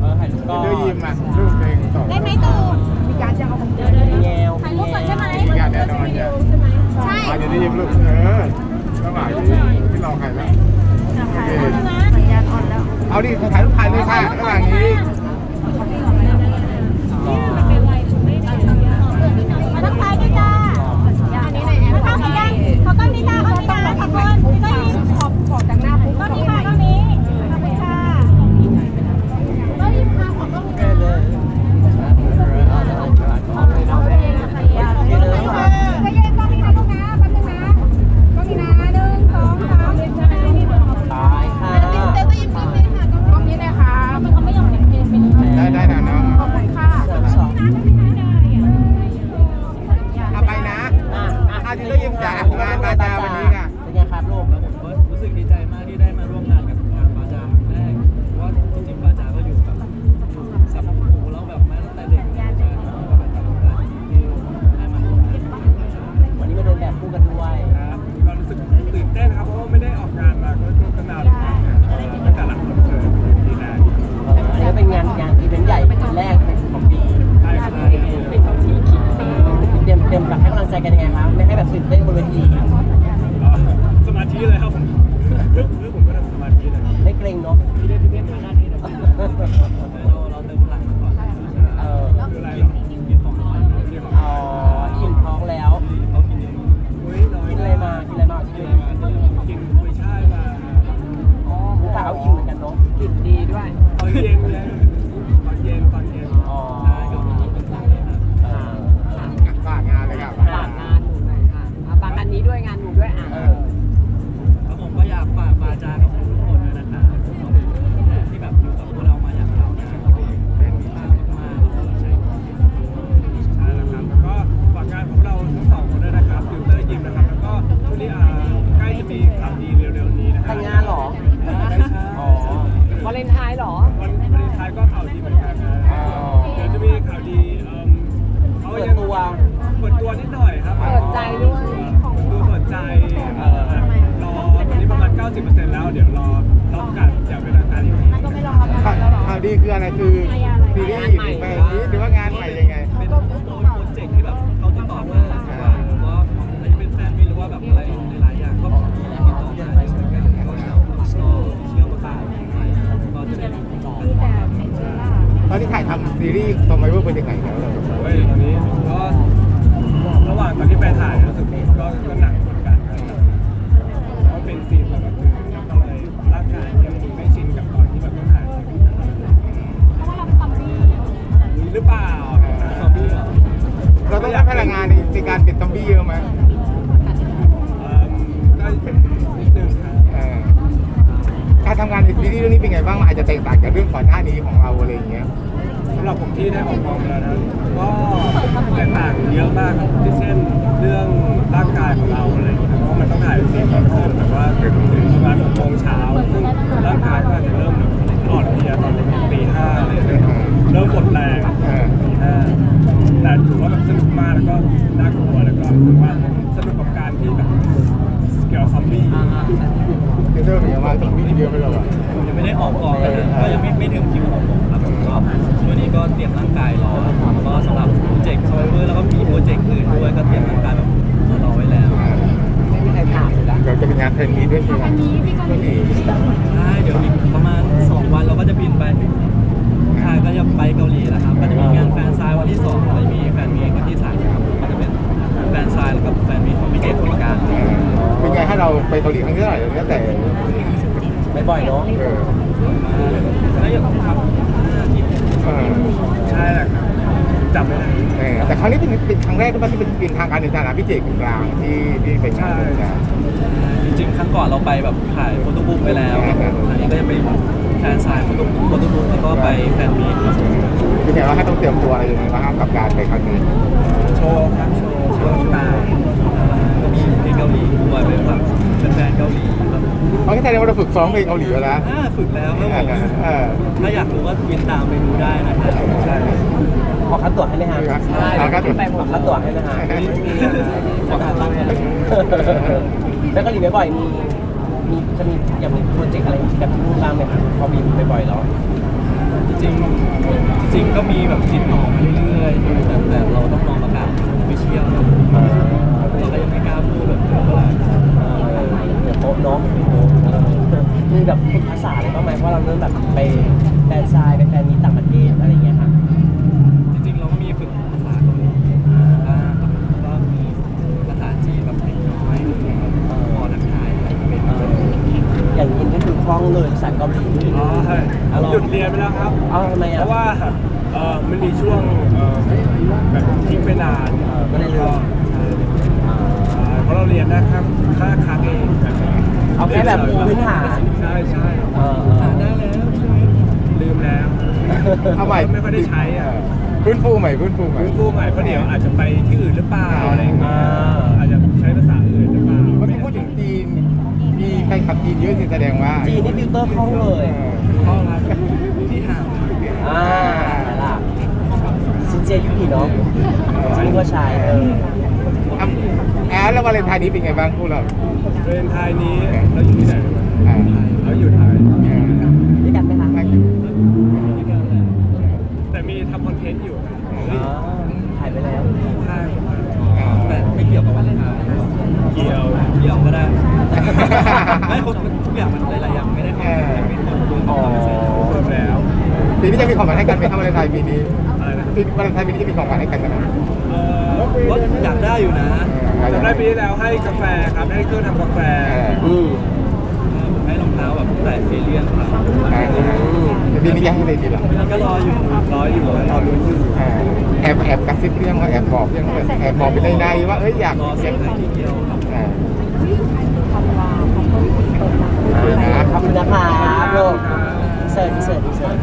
เออถ่ายรูปก่อนเดี๋ยวยิ้มมารูปเพลงต่อได้ไหมตู่มีการจะเอาของเดินแงวถ่ายรูปก่อนใช่ไหมมีการแน่นอนเนี่ยใช่อะเดี๋ยวได้ยิ้มรูปเออระหว่างที่ที่รอใครแล้วโอเคสัญญาณอ่อนแล้ว เอาดิถ่ายรูปถ่ายเลยค่ะระหว่างนี้ ใจกันยังไงครับไม่ให้แบบตื่นเต้นบนเวที นไทน์เหรอ วันวาเลนไทน์ก็ข่าวดีเหมือนกันนะอ๋อ เดี๋ยวจะมีข่าวดีเอิ่มเขาเปิดยังตัว เปิดตัวนิดหน่อยครับเปิดใจด้วยดูเปิดใจเอ่อรอตอนนี้ประมาณ 90%แล้ว เดี๋ยวรอรอประกาศอย่างเป็นทางการอีกทีก็ไม่รอรับข่าวข่าวดีคืออะไรคือซีรีส์หรือแบบนี้หรือว่างาน เวอร์เป็นยังไงแล้วเฮ้ยตอนนี้ก็ระหว่างตอนที่ไปถ่ายรู้สึกก็ก็หนักเหมือนกันครับเพราะเป็นซีนแบบว่าคือก็เลยร่างกายยังไม่ชินกับตอนที่แบบต้องถ่ายซีรีส์หรือเปล่าซอมบี้เหรอเราต้องใช้พลังงานในในการเป็นซอมบี้เยอะไหมเอิ่มก็นิดนึงครับเออการทำงานในซีรีส์เรื่องนี้เป็นไงบ้างมันอาจจะแตกต่างจากเรื่องก่อนหน้านี้ของเราอะไรอย่างเงี้ยสำหรับผมที่ได้ออกกองมาแล้วนะก็แตกต่างเยอะมากครับที่เช่นเรื่องร่างกายของเราอะไรอย่างเงี้ยเพราะมันต้องถ่ายซีนกลางคืนแบบว่าถึงประมาณหกโมงเช้าซึ่งร่างกายก็อาจจะเริ่มแบบอ่อนเพลียตอนตีห้าอะไรอย่าเลยเริ่มหมดแรงตีห้าแต่ถือว่าแบบสนุกมากแล้วก็น่ากลัวแล้วก็รู้สึกว่าสนุกกับการที่แบบเกี่ยวกับซอมบี้เดี๋ยวเธอเป็นยังไงบ้างซอมบี้เยอะไปเลยอะผมยังไม่ได้ออกกองเลยก็ยังไม่ไม่ถึงคิวของผม ก็วันนี้ก็เตรียมร่างกายรอก็สำหรับโปรเจกต์ซอยเวอร์แล้วก็มีโปรเจกต์อื่นด้วยก็เตรียมร่างกายแบบรอไว้แล้วไม่มีใครถามเลยละเดี๋ยวจะเป็นงานเทรนนี้ด้วยใช่ไหมใช่เดี๋ยวอีกประมาณ 2 วันเราก็จะบินไปใช่ก็จะไปเกาหลีแล้วครับก็จะมีงานแฟนซายวันที่2แล้วมีแฟนมีตวันที่3ครับก็จะเป็นแฟนซายแล้วก็แฟนมีตของพี่เจตคนกลางเออเป็นไงให้เราไปเกาหลีครั้งที่เท่าไหร่แล้วเนี่ยแต่ไม่บ่อยเนาะเออแล้วอย่างครับ5ทีเออ ใช่แหละครับจำไม่ได้ เออแต่ครั้งนี้เป็นเป็นครั้งแรกที่มันที่เป็นเป็นทางการในฐานะพิเศษกลางที่ที่เป็นงานเลยนะจริงๆ ครั้งก่อนเราไปแบบถ่ายโฟโต้บุ๊กไปแล้วอันนี้ก็จะเป็นแฟนซายโฟโต้โฟโต้บุ๊กแล้วก็ไปแฟนมีตครับผมเป็นไงว่าให้ต้องเตรียมตัวอะไรยังไงบ้างครับกับการไปครั้งนี้ โชว์ครับโชว์ ฝึกซ้อมเพลงเกาหลีแล้วนะอ่าฝึกแล้วครับผมเออถ้าอยากรู้ก็วินตามไปดูได้นะครับใช่ขอคัดตั๋วให้ไหมฮะใช่แล้วก็ขอคัดตั๋วให้นะฮะนี่นี่ขอถามบ้างไหมแล้วเกาหลีบ่อยๆมีมีจะมีอยากมีโปรเจกต์อะไรกับที่นู่นบ้างไหมครับพอมีบ่อยๆแล้วจริงๆริงๆก็มีแบบติดต่อมาเรื่อยๆแต่แต่เราต้องรอประกา ไปแล้วครับ เอาทำไมเพอะ ราะว่าเออมันมีช่วงเอ่อแบบทิ้งไปนานเออไม่ได้เรียนใช่ใช่เพราะเราเรียนได้แค่แค่ครั้งเองเอาแค่แบบพื้นฐาน ใช่ใช่เออเออ่าอได้แล้วใช่ไหมลืมแล้วเอาใหม่ ไม่ค่อยได้ใช้อะพื้นฟูใหม่พื้นฟูใหม่ฟื้นฟูใหม่เพราะเดี๋ยวอาจจะไปที่อื่นหรือเปล่าอะไรอย่างเงี้ยอาจจะใช้ภาษาอื่นหรือเปล่าเมื่อกี้พูดถึงจีนมีแฟนคลับจีนเยอะสิแสดงว่าจีนนี่ฟิลเตอร์คล่องเลย ห้องครับที่ห่าง อ่าล่ะซินเจียยุพีเนาะจีนก็ใช้เอออะแอดแล้ววาเลนไทน์นี้เป็นไงบ้างคู่เราเรียนไทยนี้เราอยู่ที่ไหนอ่าเราอยู่ไทยด้วยกันไหมคะไม่อยู่แต่มีทำคอนเทนต์อยู่อ๋อถ่ายไปแล้วข้างแต่ไม่เกี่ยวกับวันเลนไทน์เกี่ยวเกี่ยวก็ได้ไม่คนทุกอย่างมันหลายๆอย่างไม่ได้เข้าไม่คนรวมอ๋อเพิ่มแล้ว ปีนี้จะมีของขวัญให้กันไหมครับวาเลนไทน์ปีนี้อะไรนะปีวาเลนไทน์ปีนี้จะมีของขวัญให้กันไหมเอ่อก็อยากได้อยู่นะจำได้ปีที่แล้วให้กาแฟครับให้เครื่องทำกาแฟอืมผมให้รองเท้าแบบแต่เอเลี่ยนครับอ่าปีนี้ยังให้เลยดีหรอแล้วก็รออยู่รออยู่รอลุ้นอยู่อ่าแอบแอบกระซิบเรื่องว่าแอบบอกเรื่องว่าแอบบอกไปในในๆว่าเอ้ยอยากรอเซ็นให้ทีเดียวครับ อ่าอ่าขอบคุณนะคะลูกเสิร์ฟเสิร์ฟเสิร์ฟ